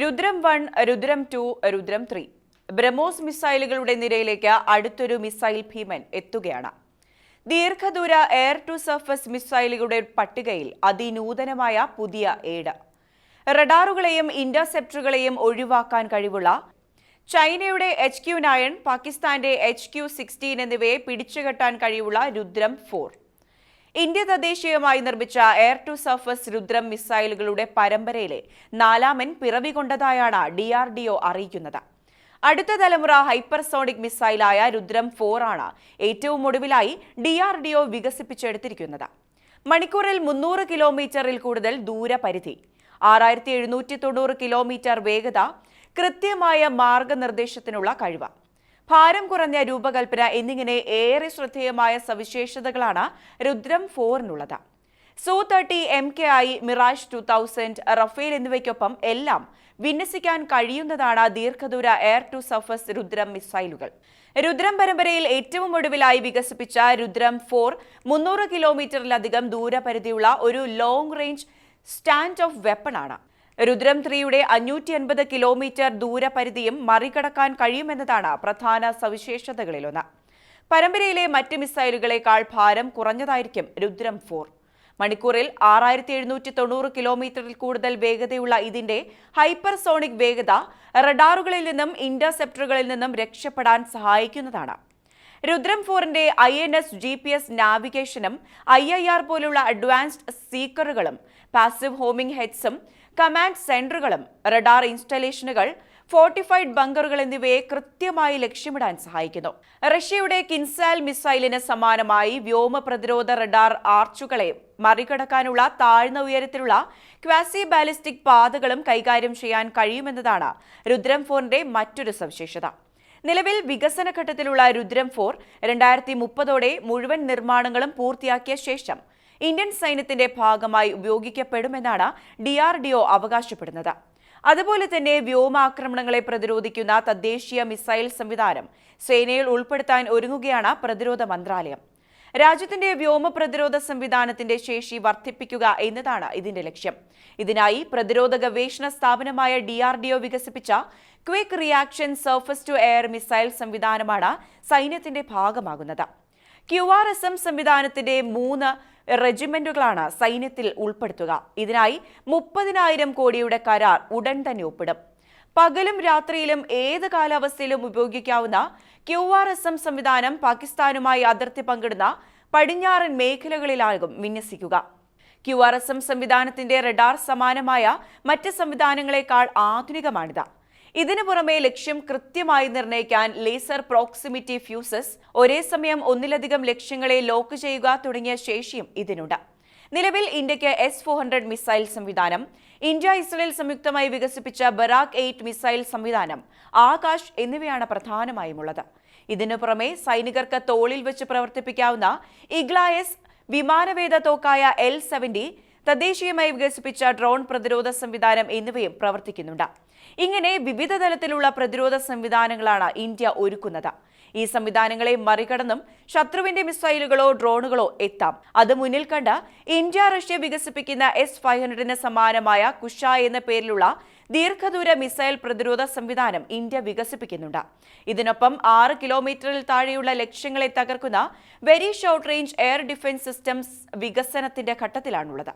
Rudram one Rudram two Rudram three. BrahMos മിസൈലുകളുടെ നിരയിലേക്ക് അടുത്തൊരു missile ഭീമൻ എത്തുകയാണ്. ദീർഘദൂര എയർ ടു സർഫസ് മിസൈലുകളുടെ പട്ടികയിൽ അതിനൂതനമായ പുതിയ ഏട്. റഡാറുകളെയും ഇന്റർസെപ്റ്ററുകളെയും ഒഴിവാക്കാൻ കഴിവുള്ള ചൈനയുടെ എച്ച് ക്യു നയൻ പാകിസ്ഥാന്റെ എച്ച് ക്യു സിക്സ്റ്റീൻ എന്നിവയെ പിടിച്ചുകെട്ടാൻ കഴിവുള്ള രുദ്രം ഫോർ. ഇന്ത്യ തദ്ദേശീയമായി നിർമ്മിച്ച എയർ ടു സർഫസ് രുദ്രം മിസൈലുകളുടെ പരമ്പരയിലെ നാലാമൻ പിറവി കൊണ്ടതായാണ് ഡി ആർ ഡി ഒ അറിയിക്കുന്നത്. അടുത്ത തലമുറ ഹൈപ്പർസോണിക് മിസൈലായ രുദ്രം ഫോർ ആണ് ഏറ്റവും ഒടുവിലായി ഡി ആർ ഡി ഒ വികസിപ്പിച്ചെടുത്തിരിക്കുന്നത്. മണിക്കൂറിൽ മുന്നൂറ് കിലോമീറ്ററിൽ കൂടുതൽ ദൂരപരിധി. ആറായിരത്തി എഴുന്നൂറ്റി തൊണ്ണൂറ് കിലോമീറ്റർ വേഗത കൃത്യമായ മാർഗനിർദ്ദേശത്തിനുള്ള കഴിവ്. ഭാരം കുറഞ്ഞ രൂപകൽപ്പന എന്നിങ്ങനെ ഏറെ ശ്രദ്ധേയമായ സവിശേഷതകളാണ് Rudram ഫോറിനുള്ളത്. Su thirty M K I Mirage two thousand Rafale എന്നിവയ്ക്കൊപ്പം എല്ലാം വിന്യസിക്കാൻ കഴിയുന്നതാണ് ദീർഘദൂര എയർ ടു സർഫസ് രുദ്രം മിസൈലുകൾ. രുദ്രം പരമ്പരയിൽ ഏറ്റവും ഒടുവിലായി വികസിപ്പിച്ച രുദ്രം ഫോർ മുന്നൂറ് കിലോമീറ്ററിലധികം ദൂരപരിധിയുള്ള ഒരു ലോങ് റേഞ്ച് സ്റ്റാൻഡ് ഓഫ് വെപ്പണാണ് രുദ്രം ത്രീയുടെ അഞ്ഞൂറ്റി അൻപത് കിലോമീറ്റർ ദൂരപരിധിയും മറികടക്കാൻ കഴിയുമെന്നതാണ് പ്രധാന സവിശേഷതകളിലൊന്ന്. പരമ്പരയിലെ മറ്റ് മിസൈലുകളേക്കാൾ ഭാരം കുറഞ്ഞതായിരിക്കും രുദ്രം ഫോർ. മണിക്കൂറിൽ ആറായിരത്തി എഴുന്നൂറ്റി തൊണ്ണൂറ് കിലോമീറ്ററിൽ കൂടുതൽ വേഗതയുള്ള ഇതിന്റെ ഹൈപ്പർസോണിക് വേഗത റഡാറുകളിൽ നിന്നും ഇന്റർസെപ്റ്ററുകളിൽ നിന്നും രക്ഷപ്പെടാൻ സഹായിക്കുന്നതാണ്. രുദ്രം ഫോറിന്റെ I N S G P S നാവിഗേഷനും I I R പോലുള്ള അഡ്വാൻസ്ഡ് സീക്കറുകളും പാസീവ് ഹോമിംഗ് ഹെഡ്സും കമാൻഡ് സെന്ററുകളും റഡാർ ഇൻസ്റ്റലേഷനുകൾ ഫോർട്ടിഫൈഡ് ബങ്കറുകൾ എന്നിവയെ കൃത്യമായി ലക്ഷ്യമിടാൻ സഹായിക്കുന്നു. റഷ്യയുടെ കിൻസാൽ മിസൈലിന് സമാനമായി വ്യോമ പ്രതിരോധ റഡാർ ആർച്ചുകളെ മറികടക്കാനുള്ള താഴ്ന്ന ഉയരത്തിലുള്ള ക്വാസി ബാലിസ്റ്റിക് പാതകളും കൈകാര്യം ചെയ്യാൻ കഴിയുമെന്നതാണ് രുദ്രം ഫോറിന്റെ മറ്റൊരു സവിശേഷത. നിലവിൽ വികസന ഘട്ടത്തിലുള്ള രുദ്രം ഫോർ രണ്ടായിരത്തി മുപ്പതോടെ മുഴുവൻ നിർമ്മാണങ്ങളും പൂർത്തിയാക്കിയ ശേഷം ഇന്ത്യൻ സൈന്യത്തിന്റെ ഭാഗമായി ഉപയോഗിക്കപ്പെടുമെന്നാണ് ഡി ആർ ഡി ഒ അവകാശപ്പെടുന്നത്. അതുപോലെ തന്നെ വ്യോമാക്രമണങ്ങളെ പ്രതിരോധിക്കുന്ന തദ്ദേശീയ മിസൈൽ സംവിധാനം സേനയിൽ ഉൾപ്പെടുത്താൻ ഒരുങ്ങുകയാണ് പ്രതിരോധ മന്ത്രാലയം. രാജ്യത്തിന്റെ വ്യോമ പ്രതിരോധ സംവിധാനത്തിന്റെ ശേഷി വർദ്ധിപ്പിക്കുക എന്നതാണ് ഇതിന്റെ ലക്ഷ്യം. ഇതിനായി പ്രതിരോധ ഗവേഷണ സ്ഥാപനമായ ഡി ആർ ഡി ഒ വികസിപ്പിച്ച quick reaction surface to air missile സംവിധാനമാണ് സൈന്യത്തിന്റെ ഭാഗമാകുന്നത്. ക്യു ആർ എസ് എം സംവിധാനത്തിന്റെ മൂന്ന് റെജിമെന്റുകളാണ് സൈന്യത്തിൽ ഉൾപ്പെടുത്തുക. ഇതിനായി മുപ്പതിനായിരം കോടിയുടെ കരാർ ഉടൻ തന്നെ ഒപ്പിടും. പകലും രാത്രിയിലും ഏത് കാലാവസ്ഥയിലും ഉപയോഗിക്കാവുന്ന ക്യു ആർ എസ് എം സംവിധാനം പാകിസ്ഥാനുമായി അതിർത്തി പങ്കിടുന്ന പടിഞ്ഞാറൻ മേഖലകളിലാകും വിന്യസിക്കുക. ക്യു ആർ എസ് എം സംവിധാനത്തിന്റെ റഡാർ സമാനമായ മറ്റ് സംവിധാനങ്ങളെക്കാൾ ആധുനികമാണിത്. ഇതിനു പുറമെ ലക്ഷ്യം കൃത്യമായി നിർണയിക്കാൻ ലേസർ പ്രോക്സിമിറ്റി ഫ്യൂസസ് ഒരേ സമയം ഒന്നിലധികം ലക്ഷ്യങ്ങളെ ലോക്ക് ചെയ്യുക തുടങ്ങിയ ശേഷിയും ഇതിനുണ്ട്. നിലവിൽ ഇന്ത്യയ്ക്ക് എസ് ഫോർ ഹൺഡ്രഡ് മിസൈൽ സംവിധാനം ഇന്ത്യ ഇസ്രയേൽ സംയുക്തമായി വികസിപ്പിച്ച ബറാക് എയ്റ്റ് മിസൈൽ സംവിധാനം ആകാശ് എന്നിവയാണ് പ്രധാനമായും ഉള്ളത് ഇതിനു പുറമെ സൈനികർക്ക് തോളിൽ വെച്ച് പ്രവർത്തിപ്പിക്കാവുന്ന ഇഗ്ലായസ് വിമാനവേദ തോക്കായ എൽ സെവന്റി തദ്ദേശീയമായി വികസിപ്പിച്ച ഡ്രോൺ പ്രതിരോധ സംവിധാനം എന്നിവയും പ്രവർത്തിക്കുന്നുണ്ട്. ഇങ്ങനെ വിവിധ തലത്തിലുള്ള പ്രതിരോധ സംവിധാനങ്ങളാണ് ഇന്ത്യ ഒരുക്കുന്നത്. ഈ സംവിധാനങ്ങളെ മറികടന്നും ശത്രുവിന്റെ മിസൈലുകളോ ഡ്രോണുകളോ എത്താം. അത് മുന്നിൽ കണ്ട് ഇന്ത്യ റഷ്യ വികസിപ്പിക്കുന്ന എസ് ഫൈവ് ഹൺഡ്രഡിന് സമാനമായ കുഷ എന്ന പേരിലുള്ള ദീർഘദൂര മിസൈൽ പ്രതിരോധ സംവിധാനം ഇന്ത്യ വികസിപ്പിക്കുന്നുണ്ട്. ഇതിനൊപ്പം ആറ് കിലോമീറ്ററിൽ താഴെയുള്ള ലക്ഷ്യങ്ങളെ തകർക്കുന്ന very short range air defence systems വികസനത്തിന്റെ ഘട്ടത്തിലാണുള്ളത്.